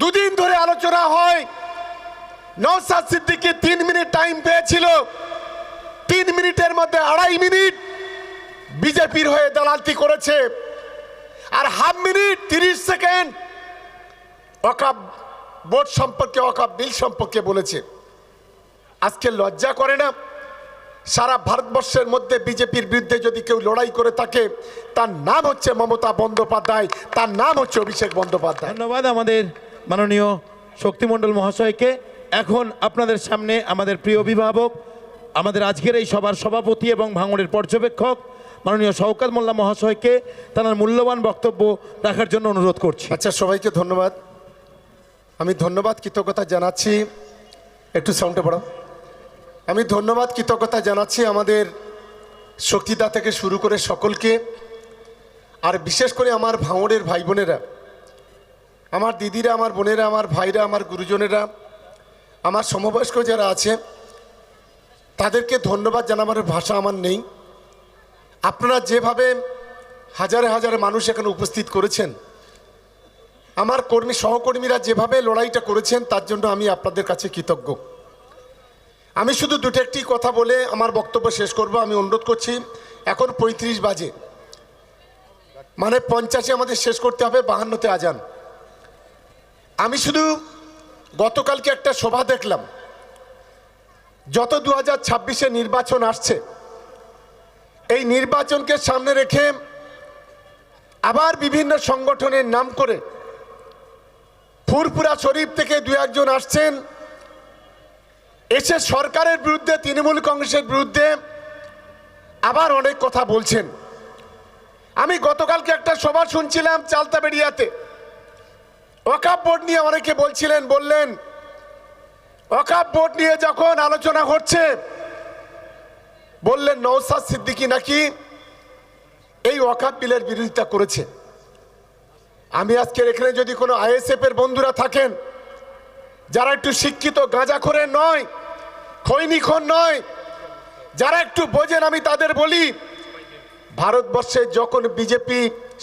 দুদিন ধরে আলোচনা হয়। নৌসাদ সিদ্দিকি তিন মিনিট টাইম পেয়েছিল। তিন মিনিটের মধ্যে আড়াই মিনিট বিজেপির হয়ে দালালতি করেছে। আর হাফ মিনিট তিরিশ সেকেন্ড অকাপ বোর্ড সম্পর্কে অকাপ বিল সম্পর্কে বলেছে। আজকে লজ্জা করে না, সারা ভারতবর্ষের মধ্যে বিজেপির বিরুদ্ধে যদি কেউ লড়াই করে থাকে, তার নাম হচ্ছে মমতা বন্দ্যোপাধ্যায়, তার নাম হচ্ছে অভিষেক বন্দ্যোপাধ্যায়। ধন্যবাদ আমাদের মাননীয় শক্তিমণ্ডল মহাশয়কে এখন আপনাদের সামনে আমাদের প্রিয় অভিভাবক, আমাদের আজকের এই সভার সভাপতি এবং ভাঙড়ের পর্যবেক্ষক মাননীয় শওকাত মোল্লা মহাশয়কে তার মূল্যবান বক্তব্য রাখার জন্য অনুরোধ করছি। আচ্ছা সবাইকে ধন্যবাদ। আমি ধন্যবাদ, কৃতজ্ঞতা জানাচ্ছি। একটু সাউন্ডে পড়ো আমি ধন্যবাদ, কৃতজ্ঞতা জানাচ্ছি আমাদের শক্তিদা থেকে শুরু করে সকলকে। আর বিশেষ করে আমার ভাঙড়ের ভাই বোনেরা আমার দিদিরা, আমার বোনেরা, আমার ভাইরা, আমার গুরুজনেরা, আমার সমবয়স্ক যারা আছে, তাদেরকে ধন্যবাদ জানাবার ভাষা আমার নেই। আপনারা যেভাবে হাজারে হাজারে মানুষ এখানে উপস্থিত করেছেন, আমার কর্মী, সহকর্মীরা যেভাবে লড়াইটা করেছেন, তার জন্য আমি আপনাদের কাছে কৃতজ্ঞ। আমি শুধু দুটো একটি কথা বলে আমার বক্তব্য শেষ করব। আমি অনুরোধ করছি, এখন পঁয়ত্রিশ বাজে। মানে পঞ্চাশে আমাদের শেষ করতে হবে, বাহান্নতে আজান। আমি শুধু গতকালকে একটা সভা দেখলাম। যত দু হাজার ছাব্বিশে নির্বাচন আসছে, এই নির্বাচনকে সামনে রেখে আবার বিভিন্ন সংগঠনের নাম করে ফুরপুরা শরীফ থেকে দু একজন আসছেন। এসে সরকারের বিরুদ্ধে, তৃণমূল কংগ্রেসের বিরুদ্ধে আবার অনেক কথা বলছেন। আমি গতকালকে একটা সভা শুনছিলাম চালতাবেড়িয়াতে। ওকাপ বোর্ড নিয়ে অনেকে বলছিলেন, বললেন, ওকাপ বোর্ড নিয়ে যখন আলোচনা হচ্ছে, বললেন নৌসাদ সিদ্দিকী নাকি এই ওয়াকাপ বিলের বিরোধিতা করেছে। আমি আজকের এখানে যদি কোনো আইএসএফ এর বন্ধুরা থাকেন, যারা একটু শিক্ষিত, গাঁজা গাঁজাখোরের নয় খৈনিখন নয়, যারা একটু বোঝেন, আমি তাদের বলি, ভারতবর্ষে যখন বিজেপি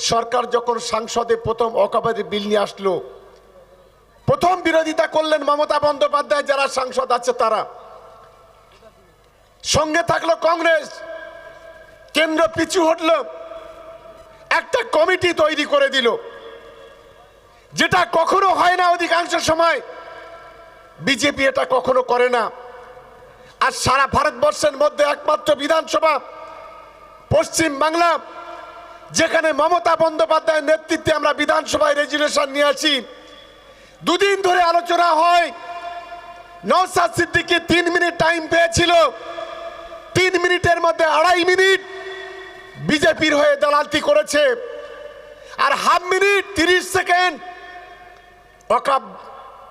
সরকার যখন সংসদে প্রথম অকাবাদের বিল নিয়ে আসলো, প্রথম বিরোধিতা করলেন মমতা বন্দ্যোপাধ্যায়, যারা সাংসদ আছে তারা। সঙ্গে থাকল কংগ্রেস, কেন্দ্র পিছু হটল, একটা কমিটি তৈরি করে দিল, যেটা কখনো হয় না অধিকাংশ সময়। বিজেপি এটা কখনো করে না। আর সারা ভারতবর্ষের মধ্যে একমাত্র বিধানসভা পশ্চিম বাংলা যেখানে মমতা বন্দ্যোপাধ্যায়ের নেতৃত্বে আমরা বিধানসভায় রেজুলেশন নিয়ে আছি দুদিন ধরে আলোচনা হয় নৌসাদ সিদ্দিকি তিন মিনিট টাইম পেয়েছিল, তিন মিনিটের মধ্যে আড়াই মিনিট বিজেপির হয়ে দালালতি করেছে, আর হাফ মিনিট তিরিশ সেকেন্ড অকাপ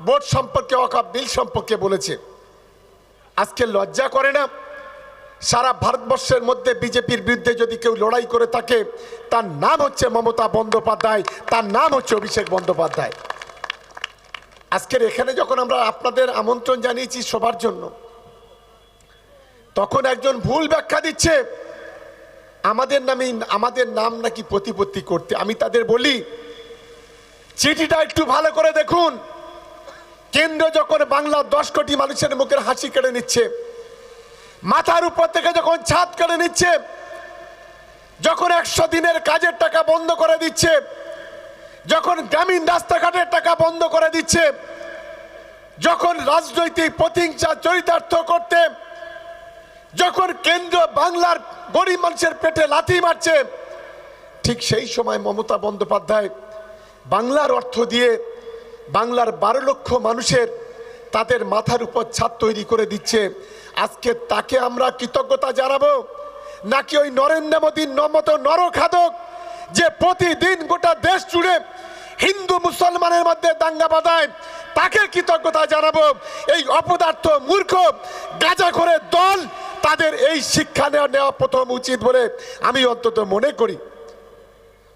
বোর্ড সম্পর্কে অকাপ বিল সম্পর্কে বলেছে। আজকে লজ্জা করে না সারা ভারতবর্ষের মধ্যে বিজেপির বিরুদ্ধে যদি কেউ লড়াই করে থাকে, তার নাম হচ্ছে মমতা বন্দ্যোপাধ্যায়, তার নাম হচ্ছে অভিষেক বন্দ্যোপাধ্যায়। আজকের এখানে যখন আমরা আপনাদের আমন্ত্রণ জানিয়েছি সবার জন্য, তখন একজন ভুল ব্যাখ্যা দিচ্ছে, আমাদের নামে, আমাদের নাম নাকি প্রতিপত্তি করতে। আমি তাদের বলি, চিঠিটা একটু ভালো করে দেখুন। কেন্দ্র যখন বাংলার দশ কোটি মানুষের মুখের হাসি কেড়ে নিচ্ছে মাথার উপর থেকে যখন ছাদ কেড়ে নিচ্ছে, যখন একশো দিনের কাজের টাকা বন্ধ করে দিচ্ছে, যখন গ্রামীণ রাস্তাঘাটের টাকা বন্ধ করে দিচ্ছে, যখন রাজনৈতিক প্রতিহিংসা চরিতার্থ করতে, যখন কেন্দ্র বাংলার গরিব মানুষের পেটে লাথি মারছে, ঠিক সেই সময় মমতা বন্দ্যোপাধ্যায় বাংলার অর্থ দিয়ে বাংলার বারো লক্ষ মানুষের তাদের মাথার উপর ছাদ তৈরি করে দিচ্ছে। আজকে তাকে আমরা কৃতজ্ঞতা জানাব। নাকি ওই নরেন্দ্র মোদীর মতো নরখাদক, যে প্রতিদিন গোটা দেশ জুড়ে হিন্দু মুসলমানের মধ্যে দাঙ্গা বাঁধায়, তাকে কৃতজ্ঞতা জানাব। এই অপদার্থ মূর্খ গাঁজা করে দল তাদের এই শিক্ষা নেওয়া নেওয়া প্রথম উচিত বলে আমি অন্তত মনে করি।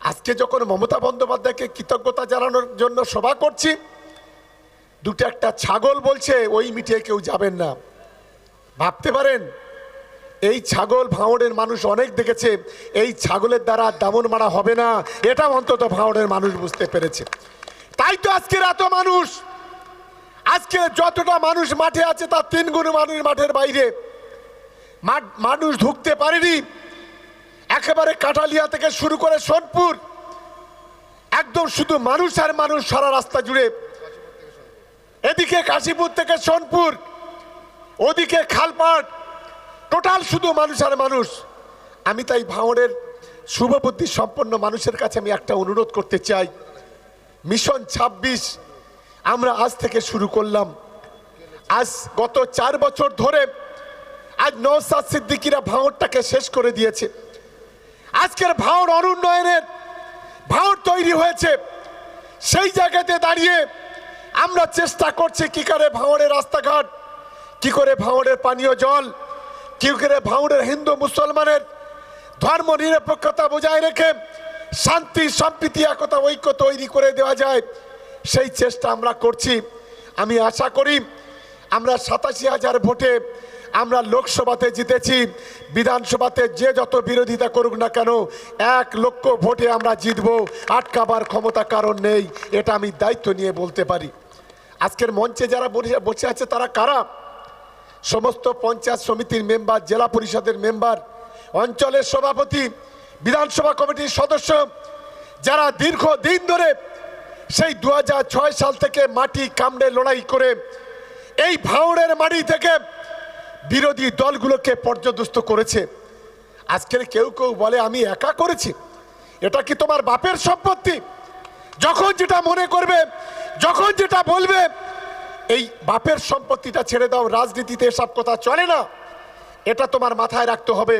আজকে যখন মমতা বন্দ্যোপাধ্যায়কে কৃতজ্ঞতা জানানোর জন্য সভা করছি দুটো একটা ছাগল বলছে, ওই মিটিয়ে কেউ যাবেন না। ভাবতে পারেন, এই ছাগল ভাঙড়ের মানুষ অনেক দেখেছে, এই ছাগলের দ্বারা দামন মারা হবে না, এটা অন্তত ভাঙড়ের মানুষ বুঝতে পেরেছে। তাই তো আজকের এত মানুষ, আজকে যতটা মানুষ মাঠে আছে তার তিন গুণ মানুষ মাঠের বাইরে। মানুষ ঢুকতে পারেনি, একেবারে কাটালিয়া থেকে শুরু করে সোনপুর। একদম শুধু মানুষ আর মানুষ সারা রাস্তা জুড়ে এদিকে কাশীপুর থেকে সোনপুর, ওদিকে খালপাট। টোটাল শুধু মানুষ আর মানুষ। আমি তাই ভাঙড়ের শুভবুদ্ধি সম্পন্ন মানুষের কাছে আমি একটা অনুরোধ করতে চাই। মিশন ২৬ আমরা আজ থেকে শুরু করলাম। আজ গত চার বছর ধরে আজ নৌসাদ সিদ্দিকিরা ভাঙড়টাকে শেষ করে দিয়েছে। আজকের ভাঙড় অনুন্নয়নের ভাঙড় তৈরি হয়েছে। সেই জায়গাতে দাঁড়িয়ে আমরা চেষ্টা করছি কি করে ভাঙড়ের রাস্তাঘাট, কি করে ভাঙড়ের পানীয় জল, কি করে ভাঙড়ের হিন্দু মুসলমানের ধর্ম নিরপেক্ষতা বজায় রেখে শান্তি, সম্প্রীতি, একতা, ঐক্য তৈরি করে দেওয়া যায়, সেই চেষ্টা আমরা করছি। আমি আশা করি আমরা সাতাশি হাজার ভোটে আমরা লোকসভাতে জিতেছি, বিধানসভাতে যে যত বিরোধিতা করুক না কেন, এক লক্ষ ভোটে আমরা জিতব, আটকাবার ক্ষমতা কারণ নেই, এটা আমি দায়িত্ব নিয়ে বলতে পারি। আজকের মঞ্চে যারা বসে আছে তারা কারা? সমস্ত পঞ্চায়েত সমিতির মেম্বার, জেলা পরিষদের মেম্বার, অঞ্চলের সভাপতি, বিধানসভা কমিটির সদস্য, যারা দীর্ঘ দিন ধরে সেই দু হাজার ছয় সাল থেকে মাটি কামড়ে লড়াই করে এই ভাঙড়ের মাটি থেকে বিরোধী দলগুলোকে পর্যদস্ত করেছে। আজকের কেউ কেউ বলে, আমি একা করেছি। এটা কি তোমার বাপের সম্পত্তি? যখন যেটা মনে করবে যখন যেটা বলবে, এই বাপের সম্পত্তিটা ছেড়ে দাও, রাজনীতিতে এসব কথা চলে না। এটা তোমার মাথায় রাখতে হবে।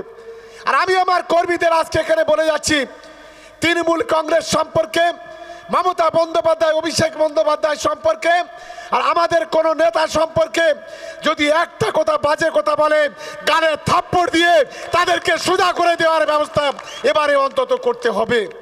আর আমি আমার কর্মীদের আজকে এখানে বলে যাচ্ছি, তৃণমূল কংগ্রেস সম্পর্কে, মমতা বন্দ্যোপাধ্যায়, অভিষেক বন্দ্যোপাধ্যায় সম্পর্কে, আর আমাদের কোন নেতা সম্পর্কে যদি একটা কথা বাজে কথা বলে গানে থাপ্পড় দিয়ে তাদেরকে সুদা করে দেওয়ার ব্যবস্থা এবারে অন্তত করতে হবে।